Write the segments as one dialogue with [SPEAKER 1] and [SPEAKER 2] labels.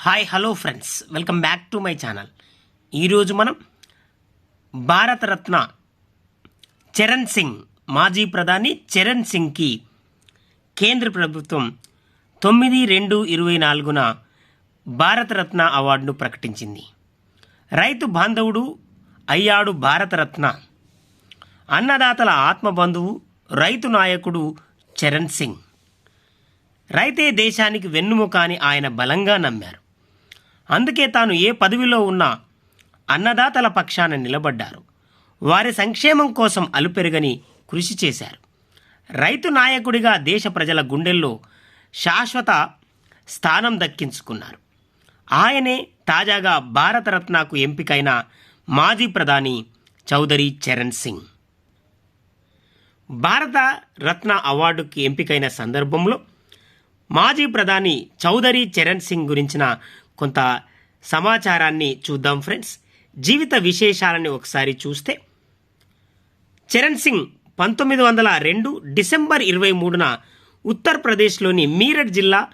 [SPEAKER 1] Hi hello friends welcome back to my channel ఈరోజు మనం భారతరత్న చరణ్ సింగ్ మాజీ ప్రధాని చరణ్ సింగ్కి కేంద్ర ప్రభుత్వం తొమ్మిది రెండు ఇరవై నాలుగున భారతరత్న అవార్డును ప్రకటించింది. రైతు బాంధవుడు అయ్యాడు భారతరత్న. అన్నదాతల ఆత్మబంధువు రైతు నాయకుడు చరణ్ సింగ్. రైతే దేశానికి వెన్నుముక అని ఆయన బలంగా నమ్మారు. అందుకే తాను ఏ పదవిలో ఉన్నా అన్నదాతల పక్షాన నిలబడ్డారు. వారి సంక్షేమం కోసం అలుపెరుగని కృషి చేశారు. రైతు నాయకుడిగా దేశ ప్రజల గుండెల్లో శాశ్వత స్థానం దక్కించుకున్నారు. ఆయనే తాజాగా భారతరత్నకు ఎంపికైన మాజీ ప్రధాని చౌదరి చరణ్ సింగ్. భారత రత్న అవార్డుకి ఎంపికైన సందర్భంలో మాజీ ప్రధాని చౌదరి చరణ్ సింగ్ గురించిన కొంత సమాచారాన్ని చూద్దాం ఫ్రెండ్స్. జీవిత విశేషాలని ఒకసారి చూస్తే చరణ్ సింగ్ పంతొమ్మిది వందల రెండు డిసెంబర్ ఇరవై మూడున ఉత్తరప్రదేశ్లోని మీరట్ జిల్లా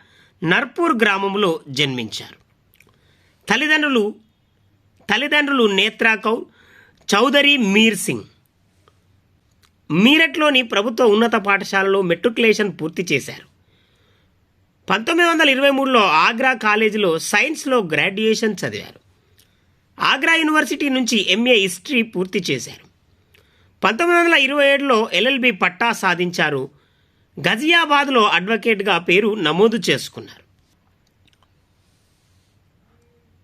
[SPEAKER 1] నర్పూర్ గ్రామంలో జన్మించారు. తల్లిదండ్రులు తల్లిదండ్రులు నేత్రా కౌర్ చౌదరి మీర్ సింగ్. మీరట్లోని ప్రభుత్వ ఉన్నత పాఠశాలలో మెట్రికులేషన్ పూర్తి చేశారు. పంతొమ్మిది వందల ఇరవై మూడులో ఆగ్రా కాలేజీలో సైన్స్లో గ్రాడ్యుయేషన్ చదివారు. ఆగ్రా యూనివర్సిటీ నుంచి ఎంఏ హిస్టరీ పూర్తి చేశారు. పంతొమ్మిది వందల ఇరవై ఏడులో ఎల్ఎల్బి పట్టా సాధించారు. గజియాబాద్లో అడ్వకేట్గా పేరు నమోదు చేసుకున్నారు.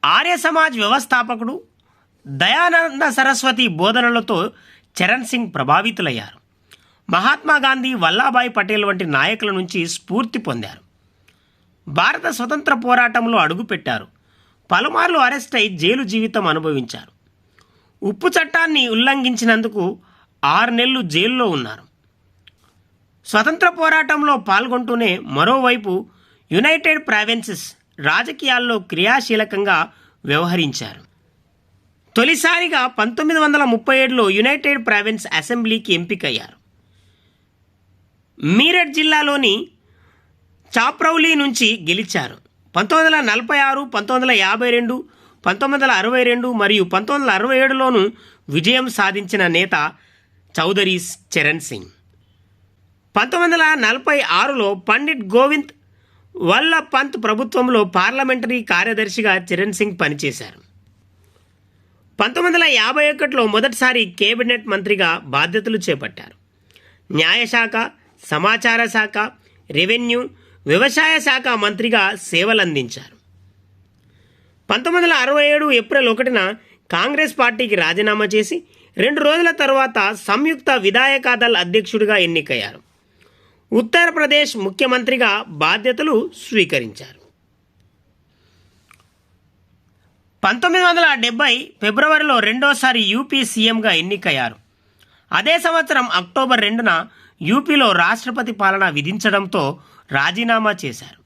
[SPEAKER 1] ఆర్య సమాజ్ వ్యవస్థాపకుడు దయానంద సరస్వతి బోధనలతో చరణ్ సింగ్ ప్రభావితులయ్యారు. మహాత్మా గాంధీ వల్లాభాయ్ పటేల్ వంటి నాయకుల నుంచి స్ఫూర్తి పొందారు. భారత స్వతంత్ర పోరాటంలో అడుగుపెట్టారు. పలుమార్లు అరెస్ట్ అయి జైలు జీవితం అనుభవించారు. ఉప్పు చట్టాన్ని ఉల్లంఘించినందుకు ఆరు నెలలు జైల్లో ఉన్నారు. స్వతంత్ర పోరాటంలో పాల్గొంటూనే మరోవైపు యునైటెడ్ ప్రావిన్సెస్ రాజకీయాల్లో క్రియాశీలకంగా వ్యవహరించారు. తొలిసారిగా పంతొమ్మిది వందల ముప్పై ఏడులో యునైటెడ్ ప్రావిన్స్ అసెంబ్లీకి ఎంపికయ్యారు. మీరట్ జిల్లాలోని చాప్రౌలీ నుంచి గెలిచారు. పంతొమ్మిది వందల నలభై ఆరు పంతొమ్మిది వందల యాభై రెండు పంతొమ్మిది వందల అరవై రెండు మరియు పంతొమ్మిది వందల అరవై ఏడులోనూ విజయం సాధించిన నేత చౌదరి చరణ్ సింగ్. పంతొమ్మిది వందల నలభై ఆరులో పండిట్ గోవింద్ వల్ల పంత్ ప్రభుత్వంలో పార్లమెంటరీ కార్యదర్శిగా చరణ్ సింగ్ పనిచేశారు. పంతొమ్మిది వందల యాభై ఒకటిలో మొదటిసారి కేబినెట్ మంత్రిగా బాధ్యతలు చేపట్టారు. న్యాయశాఖ సమాచార శాఖ రెవెన్యూ వ్యవసాయ శాఖ మంత్రిగా సేవలందించారు. పంతొమ్మిది వందల అరవై ఏడు ఏప్రిల్ ఒకటిన కాంగ్రెస్ పార్టీకి రాజీనామా చేసి రెండు రోజుల తర్వాత సంయుక్త విధాయక దళ్ అధ్యక్షుడిగా ఎన్నికయ్యారు. ఉత్తరప్రదేశ్ ముఖ్యమంత్రిగా బాధ్యతలు స్వీకరించారు. పంతొమ్మిది వందల డెబ్బై ఫిబ్రవరిలో రెండోసారి యూపీ సీఎంగా ఎన్నికయ్యారు. అదే సంవత్సరం అక్టోబర్ రెండున యూపీలో రాష్ట్రపతి పాలన విధించడంతో రాజీనామా చేశారు.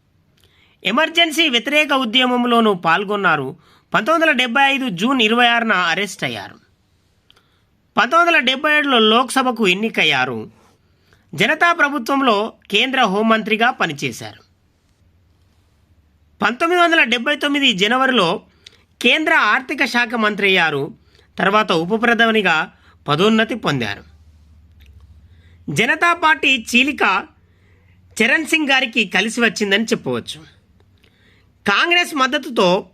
[SPEAKER 1] ఎమర్జెన్సీ వ్యతిరేక ఉద్యమంలోనూ పాల్గొన్నారు. పంతొమ్మిది వందల డెబ్బై ఐదు జూన్ ఇరవై ఆరున అరెస్ట్ అయ్యారు. పంతొమ్మిది వందల డెబ్బై ఏడులో లోక్సభకు ఎన్నికయ్యారు. జనతా ప్రభుత్వంలో కేంద్ర హోంమంత్రిగా పనిచేశారు. పంతొమ్మిది వందల డెబ్బై తొమ్మిది జనవరిలో కేంద్ర ఆర్థిక శాఖ మంత్రి అయ్యారు. తర్వాత ఉప ప్రధానిగా పదోన్నతి పొందారు. జనతా పార్టీ చీలిక చరణ్ సింగ్ గారికి కలిసి వచ్చిందని చెప్పవచ్చు. కాంగ్రెస్ మద్దతుతో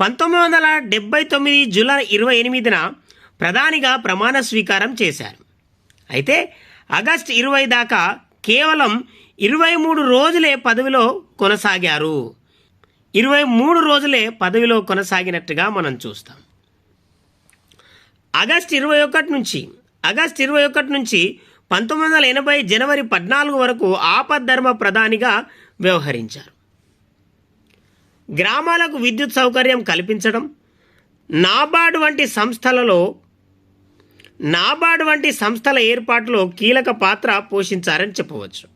[SPEAKER 1] పంతొమ్మిది వందల డెబ్బై తొమ్మిది జూలై ఇరవై ఎనిమిదిన ప్రధానిగా ప్రమాణ స్వీకారం చేశారు. అయితే ఆగస్టు ఇరవై దాకా కేవలం ఇరవై మూడు రోజులే పదవిలో కొనసాగారు. ఇరవై మూడు రోజులే పదవిలో కొనసాగినట్టుగా మనం చూస్తాం. ఆగస్ట్ ఇరవై ఒకటి నుంచి ఆగస్ట్ ఇరవై ఒకటి నుంచి పంతొమ్మిది వందల ఎనభై జనవరి పద్నాలుగు వరకు ఆపద్ధర్మ ప్రధానిగా వ్యవహరించారు. గ్రామాలకు విద్యుత్ సౌకర్యం కల్పించడం నాబార్డ్ వంటి సంస్థలలో నాబార్డ్ వంటి సంస్థల ఏర్పాటులో కీలక పాత్ర పోషించారని చెప్పవచ్చు.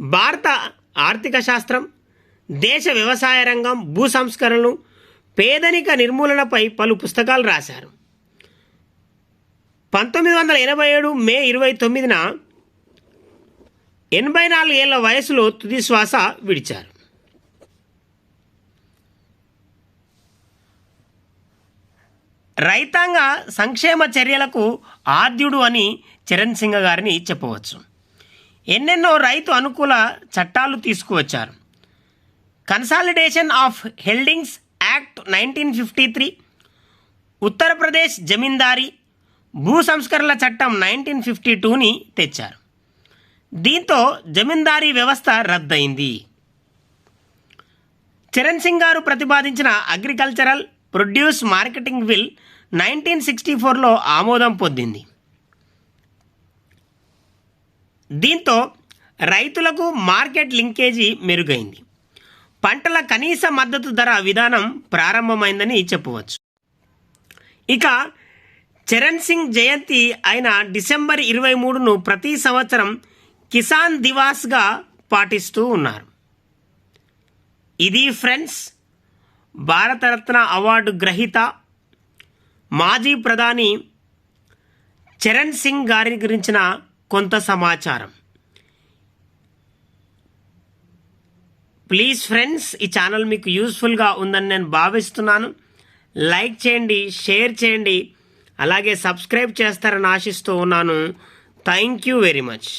[SPEAKER 1] భారత ఆర్థిక శాస్త్రం దేశ వ్యవసాయ రంగం భూ సంస్కరణలు పేదరిక నిర్మూలనపై పలు పుస్తకాలు రాశారు. పంతొమ్మిది వందల ఎనభై ఏడు మే ఇరవై తొమ్మిదిన ఎనభై నాలుగు ఏళ్ళ వయసులో తుది శ్వాస విడిచారు. రైతాంగ సంక్షేమ చర్యలకు ఆద్యుడు అని చరణ్ సింగ్ గారిని చెప్పవచ్చు. ఎన్నెన్నో రైతు అనుకూల చట్టాలు తీసుకువచ్చారు. Consolidation of holdings act nineteen fifty three Uttar Pradesh zamindari భూ సంస్కరణల చట్టం నైన్టీన్ ఫిఫ్టీ టూని తెచ్చారు. దీంతో జమీందారీ వ్యవస్థ రద్దయింది. చరణ్ సింగ్ గారు ప్రతిపాదించిన agricultural produce marketing bill nineteen sixty ఫోర్లో ఆమోదం పొందింది. దీంతో రైతులకు మార్కెట్ లింకేజీ మెరుగైంది. పంటల కనీస మద్దతు ధర విధానం ప్రారంభమైందని చెప్పవచ్చు. ఇక చరణ్ సింగ్ జయంతి అయిన డిసెంబర్ ఇరవై మూడును ప్రతి సంవత్సరం కిసాన్ దివాస్గా పాటిస్తూ ఉన్నారు. ఇది ఫ్రెండ్స్ భారతరత్న అవార్డు గ్రహీత మాజీ ప్రధాని చరణ్ సింగ్ గారి గురించిన కొంత సమాచారం. ప్లీజ్ ఫ్రెండ్స్ ఈ ఛానల్ మీకు యూస్ఫుల్గా ఉందని నేను భావిస్తున్నాను. లైక్ చేయండి షేర్ చేయండి. అలాగే సబ్స్క్రైబ్ చేస్తారని ఆశిస్తూ ఉన్నాను. Thank you very much